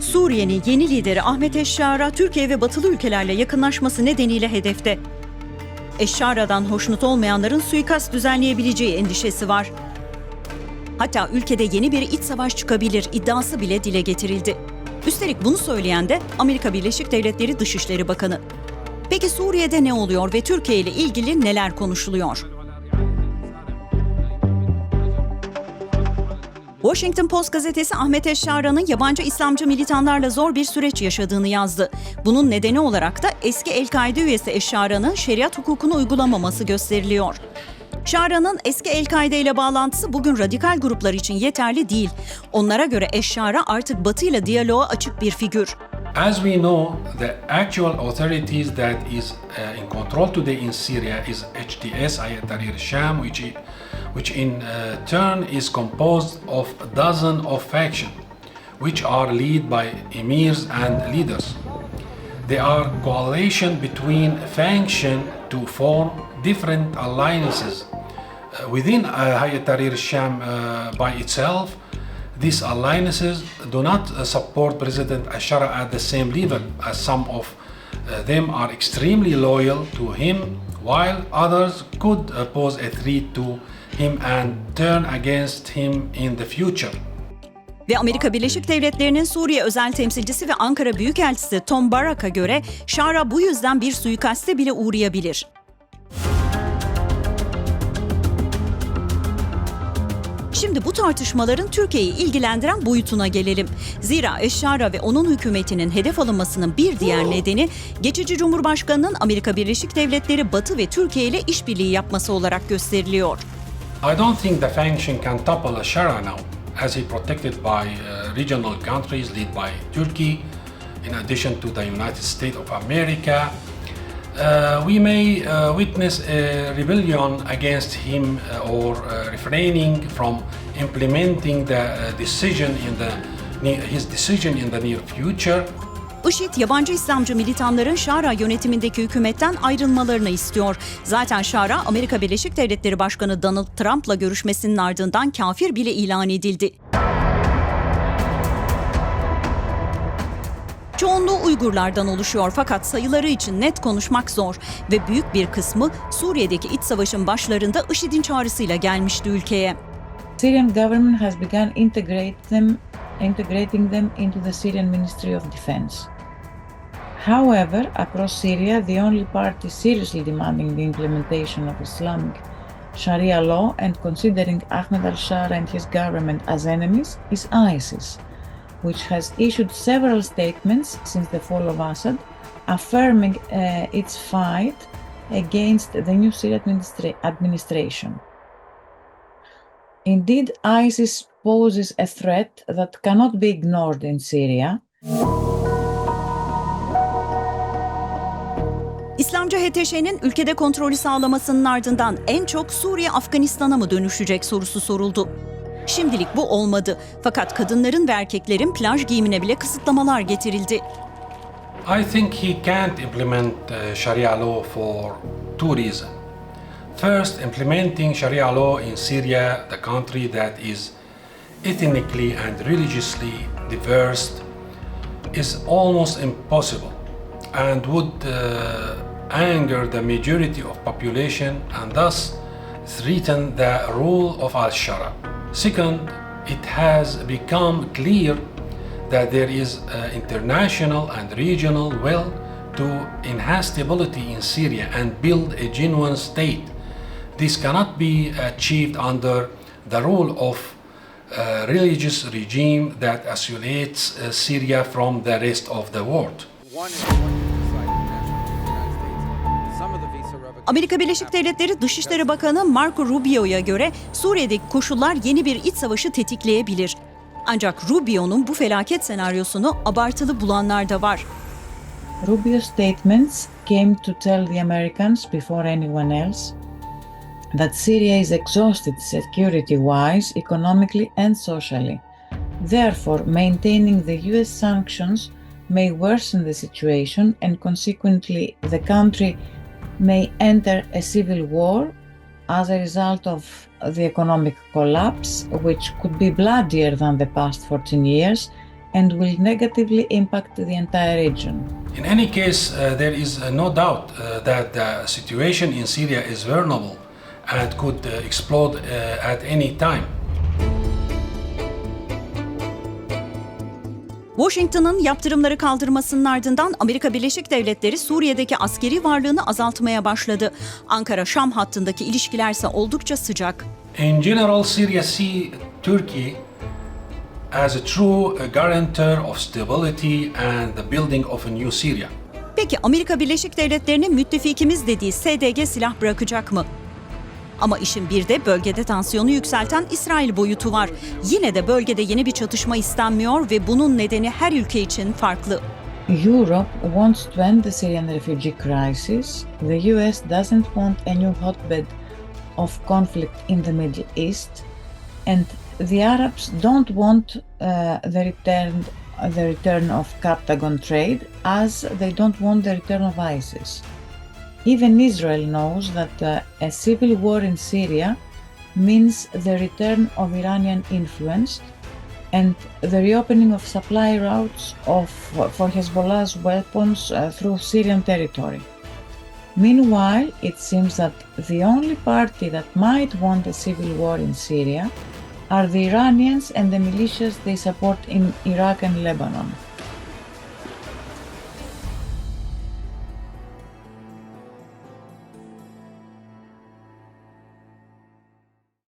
Suriye'nin yeni lideri Ahmet Eşşara, Türkiye ve batılı ülkelerle yakınlaşması nedeniyle hedefte. Eşşara'dan hoşnut olmayanların suikast düzenleyebileceği endişesi var. Hatta ülkede yeni bir iç savaş çıkabilir iddiası bile dile getirildi. Üstelik bunu söyleyen de Amerika Birleşik Devletleri Dışişleri Bakanı. Peki Suriye'de ne oluyor ve Türkiye ile ilgili neler konuşuluyor? Washington Post gazetesi Ahmet Eşşara'nın yabancı İslamcı militanlarla zor bir süreç yaşadığını yazdı. Bunun nedeni olarak da eski El-Kaide üyesi Eşşara'nın şeriat hukukunu uygulamaması gösteriliyor. Şara'nın eski El-Kaide ile bağlantısı bugün radikal gruplar için yeterli değil. Onlara göre Eşşara artık Batı ile diyaloğa açık bir figür. As we know, the actual authorities that is uh, in control today in Syria is HTS Hayat Tahrir Sham, which, which in uh, turn is composed of a dozen of factions, which are led by emirs and leaders. They are coalition between factions to form different alliances. Uh, within uh, Hayat Tahrir Sham uh, by itself, these alliances do not uh, support President Ashara at the same level as some of uh, them are extremely loyal to him, while others could pose a threat to him and turn against him in the future. Ve Amerika Birleşik Devletleri'nin Suriye özel temsilcisi ve Ankara Büyükelçisi Tom Barak'a göre Şara bu yüzden bir suikaste bile uğrayabilir. Şimdi bu tartışmaların Türkiye'yi ilgilendiren boyutuna gelelim. Zira Eşşara ve onun hükümetinin hedef alınmasının bir diğer nedeni geçici Cumhurbaşkanı'nın Amerika Birleşik Devletleri, Batı ve Türkiye ile işbirliği yapması olarak gösteriliyor. I don't think the faction can topple Ashara now, as he protected by uh, regional countries led by Turkey, in addition to the United States of America. Uh, we may uh, witness a rebellion against him uh, or uh, refraining from implementing the uh, decision in the his decision in the near future. IŞİD, yabancı İslamcı militanların Şara yönetimindeki hükümetten ayrılmalarını istiyor. Zaten Şara, Amerika Birleşik Devletleri Başkanı Donald Trump'la görüşmesinin ardından kafir bile ilan edildi. Çoğunluğu Uygurlardan oluşuyor fakat sayıları için net konuşmak zor ve büyük bir kısmı Suriye'deki iç savaşın başlarında IŞİD'in çağrısıyla gelmişti ülkeye. Syrian government has begun integrate them, integrating them into the Syrian Ministry of Defense. However, across Syria, the only party seriously demanding the implementation of Islamic Sharia law and considering Ahmed al-Shara and his government as enemies is ISIS, which has issued several statements since the fall of Assad, affirming uh, its fight against the new Syrian administra- administration. Indeed, ISIS poses a threat that cannot be ignored in Syria. İslamcı HTŞ'nin ülkede kontrolü sağlamasının ardından en çok Suriye Afganistan'a mı dönüşecek sorusu soruldu. Şimdilik bu olmadı. Fakat kadınların ve erkeklerin plaj giyimine bile kısıtlamalar getirildi. I think he can't implement uh, Sharia law for two reasons. First, implementing Sharia law in Syria, the country that is ethnically and religiously diverse, is almost impossible and would uh, anger the majority of population and thus threaten the rule of al-Shara. Second, it has become clear that there is uh, international and regional will to enhance stability in Syria and build a genuine state. This cannot be achieved under the rule of a religious regime that isolates uh, Syria from the rest of the world. one Amerika Birleşik Devletleri Dışişleri Bakanı Marco Rubio'ya göre Suriye'deki koşullar yeni bir iç savaşı tetikleyebilir. Ancak Rubio'nun bu felaket senaryosunu abartılı bulanlar da var. Rubio's statements came to tell the Americans before anyone else that Syria is exhausted security wise, economically, and socially. Therefore, maintaining the US sanctions may worsen the situation, and consequently, the country may enter a civil war as a result of the economic collapse, which could be bloodier than the past 14 years and will negatively impact the entire region. In any case, uh, there is uh, no doubt uh, that the situation in Syria is vulnerable and could uh, explode uh, at any time. Washington'ın yaptırımları kaldırmasının ardından Amerika Birleşik Devletleri Suriye'deki askeri varlığını azaltmaya başladı. Ankara-Şam hattındaki ilişkilerse oldukça sıcak. In general, Syria see Turkey as a true uh, guarantor of stability and the building of a new Syria. Peki Amerika Birleşik Devletleri'nin müttefikimiz dediği SDG silah bırakacak mı? Ama işin bir de bölgede tansiyonu yükselten İsrail boyutu var. Yine de bölgede yeni bir çatışma istenmiyor ve bunun nedeni her ülke için farklı. Europe wants to end the Syrian refugee crisis. The US doesn't want a new hotbed of conflict in the Middle East. And the Arabs don't want uh, the return the return of Captagon trade as they don't want the return of ISIS. Even Israel knows that uh, a civil war in Syria means the return of Iranian influence and the reopening of supply routes of, for Hezbollah's weapons uh, through Syrian territory. Meanwhile, it seems that the only party that might want a civil war in Syria are the Iranians and the militias they support in Iraq and Lebanon.